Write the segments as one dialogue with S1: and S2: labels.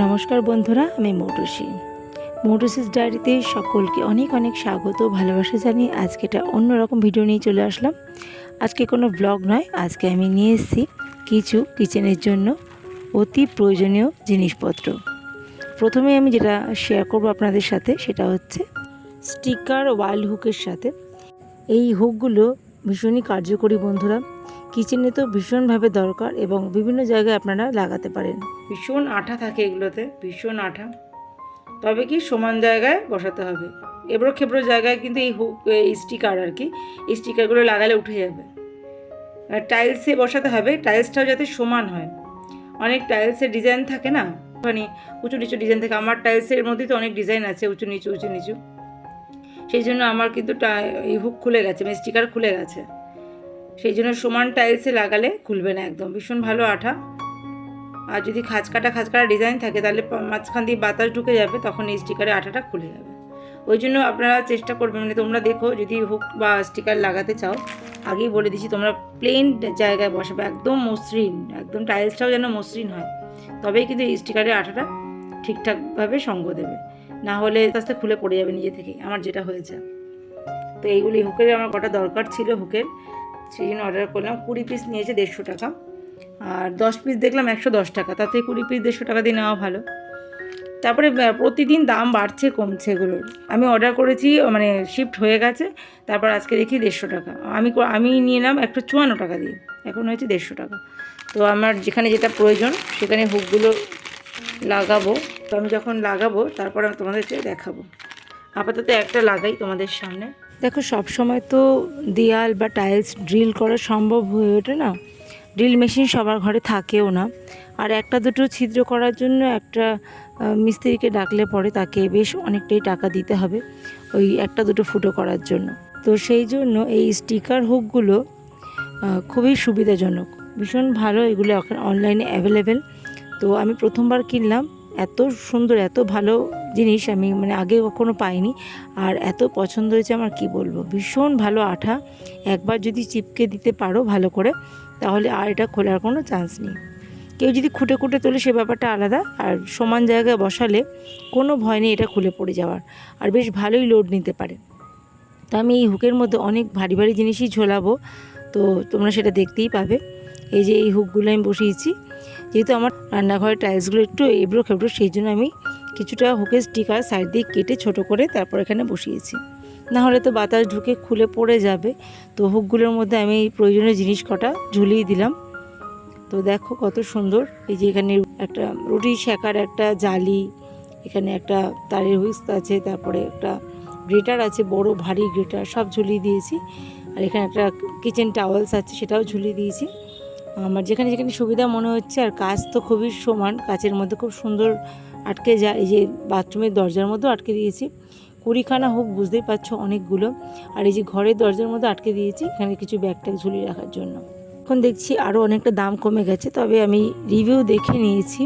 S1: নমস্কার বন্ধুরা, আমি মৌটুসি। মৌটুসিস ডায়েরিতে সকলকে অনেক অনেক স্বাগত ভালোবাসা জানিয়ে আজকে একটা অন্যরকম ভিডিও নিয়ে চলে আসলাম। আজকে কোনো ব্লগ নয়, আজকে আমি নিয়ে এসেছি কিছু কিচেনের জন্য অতি প্রয়োজনীয় জিনিসপত্র। প্রথমে আমি যেটা শেয়ার করব আপনাদের সাথে, সেটা হচ্ছে স্টিকার ওয়াইল্ড হুকের সাথে। এই হুকগুলো ভীষণই কার্যকরী বন্ধুরা। কিচেনে তো ভীষণভাবে দরকার এবং বিভিন্ন জায়গায় আপনারা লাগাতে পারেন। ভীষণ আঠা থাকে এগুলোতে, ভীষণ আঠা। তবে কি সমান জায়গায় বসাতে হবে। এবড়ো খেবড়ো জায়গায় কিন্তু এই হুক স্টিকার আর কি, এই স্টিকারগুলো লাগালে উঠে যাবে। টাইলসে বসাতে হবে, টাইলসটাও যাতে সমান হয়। অনেক টাইলসের ডিজাইন থাকে না? মানে উঁচু নিচু ডিজাইন থাকে। আমার টাইলসের মধ্যে তো অনেক ডিজাইন আছে, উঁচু নিচু উঁচু নিচু। সেই জন্য আমার কিন্তু এই হুক খুলে গেছে মানে স্টিকার খুলে গেছে। সেই জন্য সমান টাইলসে লাগালে খুলবে না একদম। ভীষণ ভালো আঠা। আর যদি খাঁচকাটা খাঁচকাটা ডিজাইন থাকে, তাহলে মাঝখান দিয়ে বাতাস ঢুকে যাবে, তখন এই স্টিকারে আঠাটা খুলে যাবে। ওই জন্য আপনারা চেষ্টা করবেন মানে তোমরা দেখো, যদি হুক বা স্টিকার লাগাতে চাও, আগেই বলে দিচ্ছি, তোমরা প্লেন জায়গায় বসাবে, একদম মসৃণ, একদম টাইলসটাও যেন মসৃণ হয়। তবেই কিন্তু এই স্টিকারের আঠাটা ঠিকঠাকভাবে সঙ্গ দেবে। না হলে আস্তে আস্তে খুলে পড়ে যাবে নিজে থেকেই আমার যেটা হয়েছে। তো এইগুলি হুকের আমার কটা দরকার ছিল হুকের সেই জন্য অর্ডার করলাম। কুড়ি পিস নিয়েছে দেড়শো টাকা। আর দশ পিস দেখলাম একশো দশ টাকা। তাতে কুড়ি পিস দেড়শো টাকা দিয়ে নেওয়া ভালো। তারপরে প্রতিদিন দাম বাড়ছে, কমছে এগুলোর। আমি অর্ডার করেছি মানে শিফট হয়ে গেছে। তারপর আজকে দেখি দেড়শো টাকা। আমি আমি নিয়ে এলাম একটা চুয়ান্ন টাকা দিয়ে। এখন হয়েছে দেড়শো টাকা। তো আমার যেখানে যেটা প্রয়োজন, সেখানে হুকগুলো লাগাবো। তো আমি যখন লাগাবো, তারপর আমি তোমাদেরকে দেখাবো। আপাতত একটা লাগাই তোমাদের সামনে। দেখো, সব সময় তো দেয়াল বা টাইলস ড্রিল করা সম্ভব হয়ে ওঠে না। ড্রিল মেশিন সবার ঘরে থাকেও না। আর একটা দুটো ছিদ্র করার জন্য একটা মিস্ত্রিকে ডাকলে পরে তাকে বেশ অনেকটাই টাকা দিতে হবে ওই একটা দুটো ফুটো করার জন্য। তো সেই জন্য এই স্টিকার হুকগুলো খুবই সুবিধাজনক। ভীষণ ভালো এগুলো এখন অনলাইনে অ্যাভেলেবেল তো আমি প্রথমবার কিনলাম। এত সুন্দর, এত ভালো জিনিস আমি মানে আগে কখনো পাইনি। আর এত পছন্দ হয়েছে আমার, কি বলব? ভীষণ ভালো আঠা। একবার যদি চিপকে দিতে পারো ভালো করে, তাহলে আর এটা খোলার কোনো চান্স নেই। কেউ যদি খুঁটে খুঁটে তোলে, সে ব্যাপারটা আলাদা। আর সমান জায়গায় বসালে কোনো ভয় নেই এটা খুলে পড়ে যাওয়ার। আর বেশ ভালোই লোড নিতে পারে। তো আমি এই হুকের মধ্যে অনেক ভারী ভারী জিনিসই ঝোলাবো। তো তোমরা সেটা দেখতেই পাবে। এই যে এই হুকগুলো আমি বসিয়েছি, যেহেতু আমার রান্নাঘরের টাইলসগুলো একটু এবড়ো খেবড়ো, সেই জন্য আমি কিছুটা হুকের স্টিকার সাইড দিয়ে কেটে ছোট করে তারপর এখানে বসিয়েছি। না হলে তো বাতাস ঢুকে খুলে পড়ে যাবে। তো হুকগুলোর মধ্যে আমি এই প্রয়োজনীয় জিনিস কটা ঝুলিয়ে দিলাম। তো দেখো কত সুন্দর, এই যে এখানে একটা রুটি শেখার একটা জালি, এখানে একটা তারের হুইস্ক আছে, তারপরে একটা গ্রেটার আছে, বড় ভারী গ্রেটার সব ঝুলিয়ে দিয়েছি। আর এখানে একটা কিচেন টাওয়েলস আছে, সেটাও ঝুলিয়ে দিয়েছি। আমার যেখানে যেখানে সুবিধা মনে হচ্ছে, আর কাজ তো খুবই সমান, কাচের মধ্যে খুব সুন্দর আটকে যায়, এই যে বাথরুমের দরজার মধ্যেও আটকে দিয়েছি। কুড়িখানা হোক, বুঝতেই পারছ অনেকগুলো। আর এই যে ঘরের দরজার মধ্যে আটকে দিয়েছি, এখানে কিছু ব্যাগ ট্যাগ ঝুলিয়ে রাখার জন্য। এখন দেখছি আরও অনেকটা দাম কমে গেছে, তবে আমি রিভিউ দেখে নিয়েছি।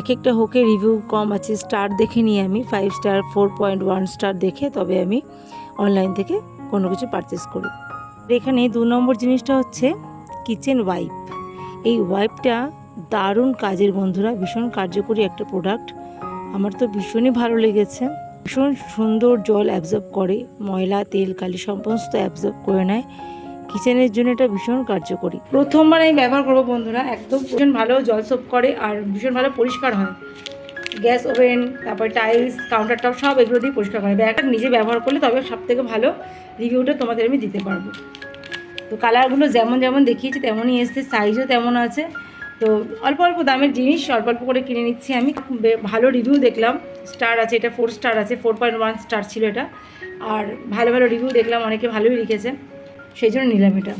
S1: এক একটা হোকে রিভিউ কম আছে, স্টার দেখে নিয়ে আমি five star four point one star দেখে, তবে আমি অনলাইন থেকে কোনো কিছু পারচেস করি। এখানে দু নম্বর জিনিসটা হচ্ছে কিচেন ওয়াইপ। এই ওয়াইপটা দারুণ কাজের বন্ধুরা, ভীষণ কার্যকরী একটা প্রোডাক্ট। আমার তো ভীষণই ভালো লেগেছে। ভীষণ সুন্দর জল অ্যাবজর্ব করে, ময়লা, তেল, কালি সমস্ত অ্যাবজর্ব করে নেয়। কিচেনের জন্য এটা ভীষণ কার্যকরী। প্রথমবার আমি ব্যবহার করব বন্ধুরা, একদম ভীষণ ভালো জল সোপ করে আর ভীষণ ভালো পরিষ্কার হয়। গ্যাস ওভেন, তারপর টাইলস কাউন্টার টপ সব এগুলো দিয়ে পরিষ্কার করে। ব্যাগটা নিজে ব্যবহার করলে তবে সব থেকে ভালো রিভিউটা তোমাদের আমি দিতে পারব। তো কালারগুলো যেমন যেমন দেখিয়েছি, তেমনই এসছে সাইজও তেমন আছে। তো অল্প অল্প দামের জিনিস, অল্প অল্প করে কিনে নিচ্ছি আমি। ভালো রিভিউ দেখলাম স্টার আছে, এটা ফোর স্টার আছে ফোর পয়েন্ট ওয়ান স্টার ছিল এটা। আর ভালো ভালো রিভিউ দেখলাম, অনেকে ভালোই লিখেছে, সেই জন্য নিলাম এটা।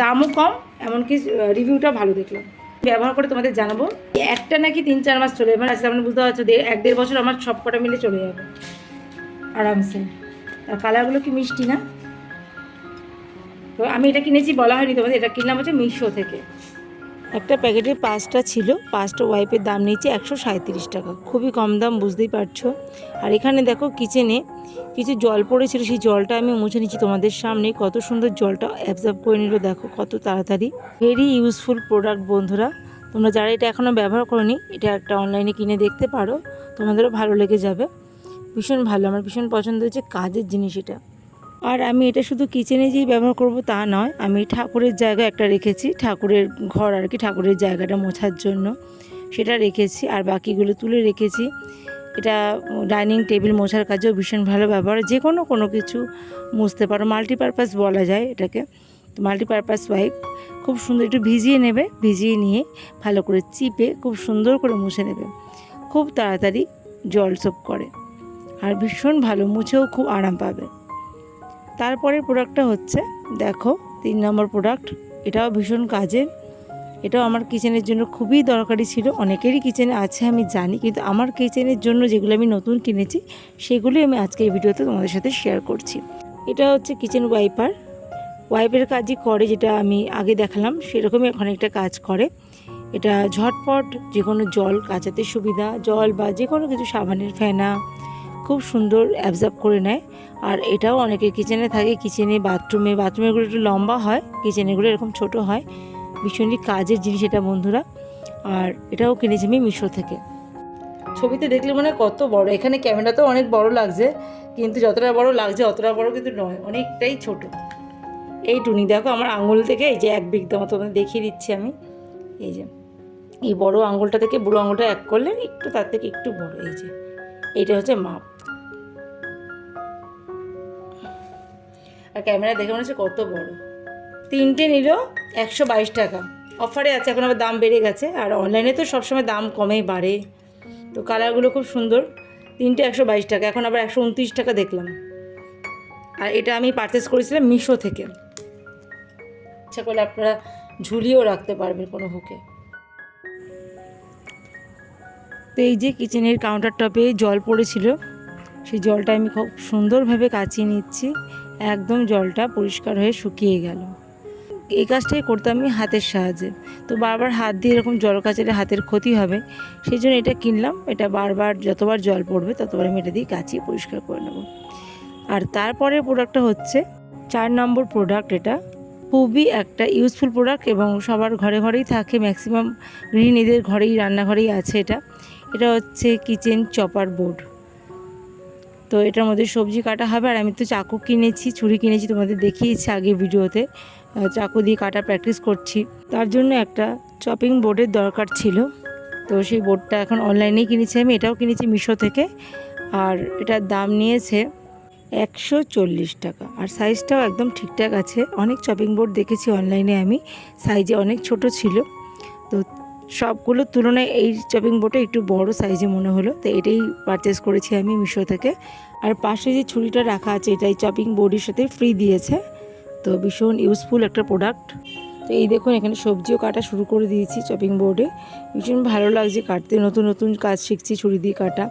S1: দামও কম, এমনকি রিভিউটা ভালো দেখলাম। ব্যবহার করে তোমাদের জানাব। একটা নাকি তিন চার মাস চলে যাবে আজকে আপনি বুঝতে পারছ এক দেড় বছর আমার সব কটা মিলে চলে যাবে, আরামসে। আর কালারগুলো কি মিষ্টি না? তো আমি এটা কিনেছি, বলা হয়নি তোমাদের, এটা কিনলাম হচ্ছে মিশো থেকে। একটা প্যাকেটে পাঁচটা ছিল, পাঁচটা ওয়াইপের দাম নিয়েছে একশো সাঁত্রিশ টাকা। খুবই কম দাম, বুঝতেই পারছ। আর এখানে দেখো কিচেনে কিছু জল পড়েছিল, সেই জলটা আমি মুছে নিচ্ছি তোমাদের সামনে। কত সুন্দর জলটা অ্যাবজর্ব করে নিল, দেখো কত তাড়াতাড়ি। ভেরি ইউজফুল প্রোডাক্ট বন্ধুরা। তোমরা যারা এটা এখনও ব্যবহার করনি, এটা একটা অনলাইনে কিনে দেখতে পারো। তোমাদেরও ভালো লেগে যাবে। ভীষণ ভালো, আমার ভীষণ পছন্দ হয়েছে কাজের জিনিস এটা। আর আমি এটা শুধু কিচেনে যেই ব্যবহার করব তা নয়, আমি ঠাকুরের জায়গা একটা রেখেছি, ঠাকুরের ঘর আর কি ঠাকুরের জায়গাটা মোছার জন্য। সেটা রেখেছি আর বাকিগুলো তুলে রেখেছি। এটা ডাইনিং টেবিল মোছার কাজেও ভীষণ ভালো ব্যবহার যে কোনো কোনো কিছু মুছতে পারো মাল্টিপারপাস বলা যায় এটাকে। তো মাল্টিপারপাস ওয়াইপ খুব সুন্দর একটু ভিজিয়ে নেবে, ভিজিয়ে নিয়ে ভালো করে চিপে খুব সুন্দর করে মুছে নেবে। খুব তাড়াতাড়ি জল সোপ করে। আর ভীষণ ভালো, মুছেও খুব আরাম পাবে। তারপরের প্রোডাক্টটা হচ্ছে, দেখো, তিন নম্বর প্রোডাক্ট এটাও ভীষণ কাজের। এটাও আমার কিচেনের জন্য খুবই দরকারি ছিল, অনেকেরই কিচেনে আছে, আমি জানি, কিন্তু আমার কিচেনের জন্য যেগুলো আমি নতুন কিনেছি, সেগুলোই আমি আজকে এই ভিডিওতে তোমাদের সাথে শেয়ার করছি। এটা হচ্ছে কিচেন ওয়াইপার ওয়াইপের কাজই করে যেটা আমি আগে দেখালাম, সেরকমই অনেকটা কাজ করে। এটা ঝটপট যে কোনো জল, কাচাতে সুবিধা, জল বা যে কোনো কিছু, সাবানের ফেনা খুব সুন্দর অ্যাবজর্ব করে নেয়। আর এটাও অনেকের কিচেনে থাকে কিচেনে বাথরুমে বাথরুমেগুলো একটু লম্বা হয় কিচেনেগুলো এরকম ছোট হয়। ভীষণই কাজের জিনিস এটা বন্ধুরা। আর এটাও কিনেছি আমি মিশো থেকে। ছবিতে দেখলে মনে হয় কত বড়, এখানে ক্যামেরাতেও অনেক বড় লাগছে, কিন্তু যতটা বড় লাগছে অতটা বড় কিন্তু নয়, অনেকটাই ছোট। এই টুনি, দেখো আমার আঙুল থেকে, এই যে এক বিঘ তোমাদের দেখিয়ে দিচ্ছি আমি। এই যে, এই বড় আঙুলটা থেকে, বুড়ো আঙুলটা এক করলে একটু তার থেকে একটু বড়, এই যে। এইটা হচ্ছে মাপ। আর ক্যামেরা দেখে মনে হচ্ছে কত বড়। তিনটে নিল একশো বাইশ টাকা। অফারে আছে, এখন আবার দাম বেড়ে গেছে। আর অনলাইনে তো সবসময় দাম কমেই বাড়ে। তো কালারগুলো খুব সুন্দর। তিনটে একশো বাইশ টাকা, এখন আবার একশো উনত্রিশ টাকা দেখলাম। আর এটা আমি পারচেস করেছিলাম মিশো থেকে। ইচ্ছা করলে আপনারা ঝুলিয়েও রাখতে পারবেন কোনো হুকে তো এই যে কিচেনের কাউন্টার টপে জল পড়েছিল। সেই জলটা আমি খুব সুন্দরভাবে কাচিয়ে নিচ্ছি। একদম জলটা পরিষ্কার হয়ে শুকিয়ে গেল। এই কাজটাই করতাম আমি হাতের সাহায্যে। তো বারবার হাত দিয়ে এরকম জল কাচালে হাতের ক্ষতি হবে, সেই জন্য এটা কিনলাম। এটা বারবার যতবার জল পড়বে ততবার আমি এটা দিয়ে কাচিয়ে পরিষ্কার করে নেব। আর তারপরের প্রোডাক্টটা হচ্ছে চার নম্বর প্রোডাক্ট এটা। খুবই একটা ইউজফুল প্রোডাক্ট এবং সবার ঘরে ঘরেই থাকে ম্যাক্সিমাম গৃহিণীদের ঘরেই, রান্নাঘরেই আছে এটা। এটা হচ্ছে কিচেন চপার বোর্ড তো এটার মধ্যে সবজি কাটা হবে আর আমি তো চাকু কিনেছি, ছুরি কিনেছি তোমাদের দেখিয়েছি আগে ভিডিওতে। চাকু দিয়ে কাটা প্র্যাকটিস করছি। তার জন্য একটা চপিং বোর্ডের দরকার ছিল। তো সেই বোর্ডটা এখন অনলাইনেই কিনেছি আমি, এটাও কিনেছি মিশো থেকে। আর এটার দাম নিয়েছে একশো চল্লিশ টাকা। আর সাইজটাও একদম ঠিকঠাক আছে। অনেক চপিং বোর্ড দেখেছি অনলাইনে আমি। সাইজে অনেক ছোট ছিল। তো সবগুলোর তুলনায় এই চপিং বোর্ডটা একটু বড় সাইজে মনে হলো, তো এটাই পারচেস করেছি আমি মিশো থেকে। আর পাশে যে ছুরিটা রাখা আছে, এটাই চপিং বোর্ডের সাথে ফ্রি দিয়েছে। তো ভীষণ ইউজফুল একটা প্রোডাক্ট তো এই দেখুন, এখানে সবজিও কাটা শুরু করে দিয়েছি চপিং বোর্ডে ভীষণ ভালো লাগছে কাটতে। নতুন নতুন কাজ শিখছি ছুরি দিয়ে কাটা।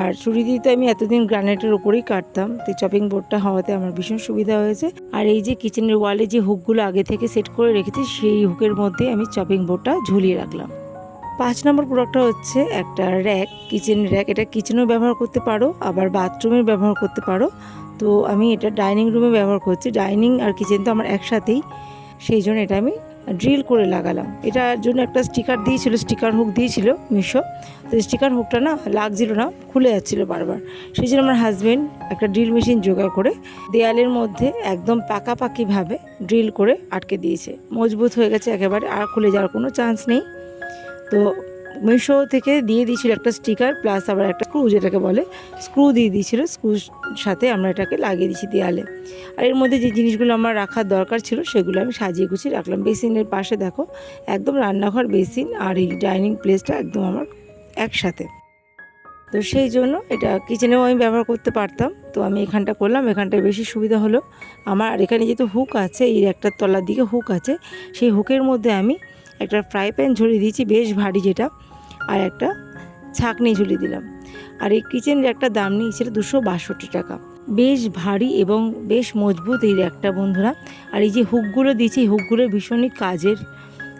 S1: আর ছুরি দিয়ে তো আমি এতদিন গ্রানাইটের ওপরেই কাটতাম, তো চপিং বোর্ডটা হওয়াতে আমার ভীষণ সুবিধা হয়েছে। আর এই যে কিচেনের ওয়ালে যে হুকগুলো আগে থেকে সেট করে রেখেছি, সেই হুকের মধ্যে আমি চপিং বোর্ডটা ঝুলিয়ে রাখলাম। পাঁচ নম্বর প্রোডাক্টটা হচ্ছে একটা র্যাক কিচেন র্যাক এটা কিচেনেও ব্যবহার করতে পারো, আবার বাথরুমে ব্যবহার করতে পারো। তো আমি এটা ডাইনিং রুমে ব্যবহার করছি। ডাইনিং আর কিচেন তো আমার একসাথেই, সেই জন্য এটা আমি ড্রিল করে লাগালাম। এটার জন্য একটা স্টিকার দিয়েছিল স্টিকার হুক দিয়েছিল মিশো। তো স্টিকার হুকটা না লাগছিল না, খুলে যাচ্ছিল বারবার। সেই জন্য আমার হাজব্যান্ড একটা ড্রিল মেশিন জোগাড় করে দেয়ালের মধ্যে একদম পাকাপাকিভাবে ড্রিল করে আটকে দিয়েছে। মজবুত হয়ে গেছে একেবারে, আর খুলে যাওয়ার কোনো চান্স নেই। তো মিশো থেকে দিয়ে দিয়েছিল একটা স্টিকার প্লাস আবার একটা স্ক্রু যেটাকে বলে স্ক্রু দিয়ে দিয়েছিল স্ক্রুর সাথে আমরা এটাকে লাগিয়ে দিয়েছি দেয়ালে। আর এর মধ্যে যে জিনিসগুলো আমার রাখার দরকার ছিল সেগুলো আমি সাজিয়ে গুছিয়ে রাখলাম। বেসিনের পাশে দেখো, একদম রান্নাঘর, বেসিন আর এই ডাইনিং প্লেসটা একদম আমার একসাথে। তো সেই জন্য এটা কিচেনেও আমি ব্যবহার করতে পারতাম। তো আমি এখানটা করলাম, এখানটায় বেশি সুবিধা হলো। আমার আর এখানে যেহেতু হুক আছে, এই একটা তলার দিকে হুক আছে, সেই হুকের মধ্যে আমি একটা ফ্রাই প্যান ঝরিয়ে দিয়েছি, বেশ ভারী যেটা। আর একটা ছাঁকনি ঝুলিয়ে দিলাম। আর এই কিচেন র্যাকটার দাম নিয়েছিল দুশো বাষট্টি টাকা। বেশ ভারী এবং বেশ মজবুত এই র্যাকটা, বন্ধুরা। আর এই যে হুকগুলো দিয়েছি হুকগুলো ভীষণই কাজের।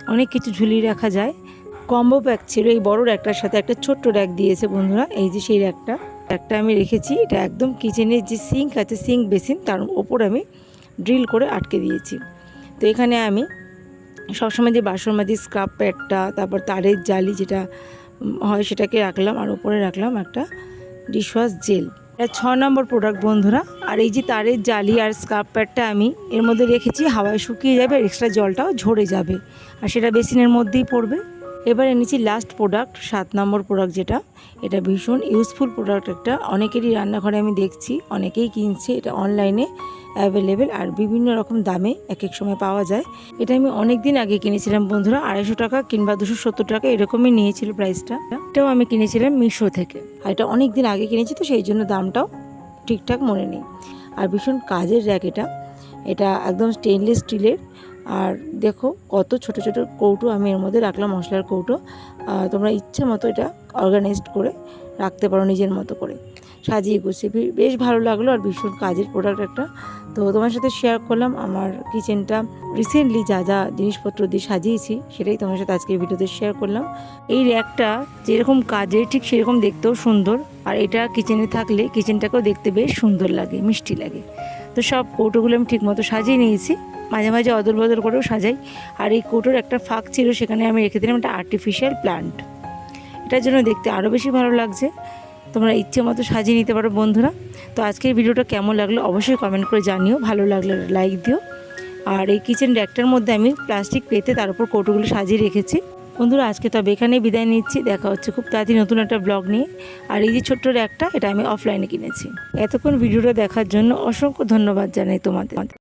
S1: অনেক কিছু ঝুলিয়ে রাখা যায়। কম্বো প্যাক ছিল এই বড় র্যাকটার সাথে। একটা ছোট্ট র্যাক দিয়েছে, বন্ধুরা। এই যে সেই র্যাকটা। র্যাকটা আমি রেখেছি। এটা একদম কিচেনের যে সিঙ্ক আছে, সিঙ্ক বেসিন, তার ওপর আমি ড্রিল করে আটকে দিয়েছি। তো এখানে আমি সবসময় যে বাসন মাজি স্ক্রাব প্যাডটা তারপর তারের জালি যেটা হয় সেটাকে রাখলাম আর উপরে রাখলাম একটা ডিশওয়াশ জেল এটা ছ নম্বর প্রোডাক্ট বন্ধুরা। আর এই যে তারের জালি আর স্কার্প প্যাডটা আমি, এর মধ্যে রেখেছি, হাওয়ায় শুকিয়ে যাবে আর এক্সট্রা জলটাও ঝরে যাবে। আর সেটা বেসিনের মধ্যেই পড়বে। এবার এনেছি লাস্ট প্রোডাক্ট সাত নম্বর প্রোডাক্ট যেটা, এটা ভীষণ ইউজফুল প্রোডাক্ট একটা। অনেকেরই রান্নাঘরে আমি দেখছি, অনেকেই কিনছে, এটা অনলাইনে অ্যাভেলেবেল আর বিভিন্ন রকম দামে এক এক সময় পাওয়া যায়। এটা আমি অনেক দিন আগে কিনেছিলাম, বন্ধুরা। আড়াইশো টাকা কিংবা দুশো সত্তর টাকা এরকমই নিয়েছিল প্রাইসটা এটাও আমি কিনেছিলাম মিশো থেকে। আর এটা অনেক দিন আগে কিনেছি, তো সেই জন্য দামটাও ঠিকঠাক মনে নেই। আর ভীষণ কাজের র্যাক এটা। এটা একদম স্টেনলেস স্টিলের আর দেখো, কত ছোট ছোট কৌটো আমি এর মধ্যে রাখলাম, মশলার কৌটো। তোমরা ইচ্ছে মতো এটা অর্গানাইজড করে রাখতে পারো নিজের মতো করে। সাজিয়ে গুছিয়ে। বেশ ভালো লাগল আর ভীষণ কাজের প্রোডাক্ট একটা। তো তোমার সাথে শেয়ার করলাম আমার কিচেনটা রিসেন্টলি যা যা জিনিসপত্র দিয়ে সাজিয়েছি, সেটাই তোমার সাথে আজকে ভিডিওতে শেয়ার করলাম। এই র্যাকটা যেরকম কাজের ঠিক সেরকম দেখতেও সুন্দর। আর এটা কিচেনে থাকলে কিচেনটাকেও দেখতে বেশ সুন্দর লাগে, মিষ্টি লাগে। তো সব কৌটোগুলো আমি ঠিকমতো সাজিয়ে নিয়েছি। মাঝে মাঝে অদল বদল করেও সাজাই। আর এই কৌটোর একটা ফাঁক ছিল, সেখানে আমি রেখে দিলাম একটা আর্টিফিশিয়াল প্লান্ট এটার জন্য দেখতে আরও বেশি ভালো লাগছে। তোমরা ইচ্ছে মতো সাজিয়ে নিতে পারো বন্ধুরা। তো আজকের ভিডিওটা কেমন লাগল অবশ্যই কমেন্ট করে জানিও। ভালো লাগলে লাইক দিও। আর এই কিচেন র্যাকটার মধ্যে আমি প্লাস্টিক পেতে তার উপর কৌটোগুলো সাজিয়ে রেখেছি। বন্ধুরা, আজকে তবে এখানেই বিদায় নিচ্ছি। দেখা হচ্ছে খুব তাড়াতাড়ি নতুন একটা ব্লগ নিয়ে। আর এই যে ছোট্ট র্যাকটা এটা আমি অফলাইনে কিনেছি। এতক্ষণ ভিডিওটা দেখার জন্য অসংখ্য ধন্যবাদ জানাই তোমাদের।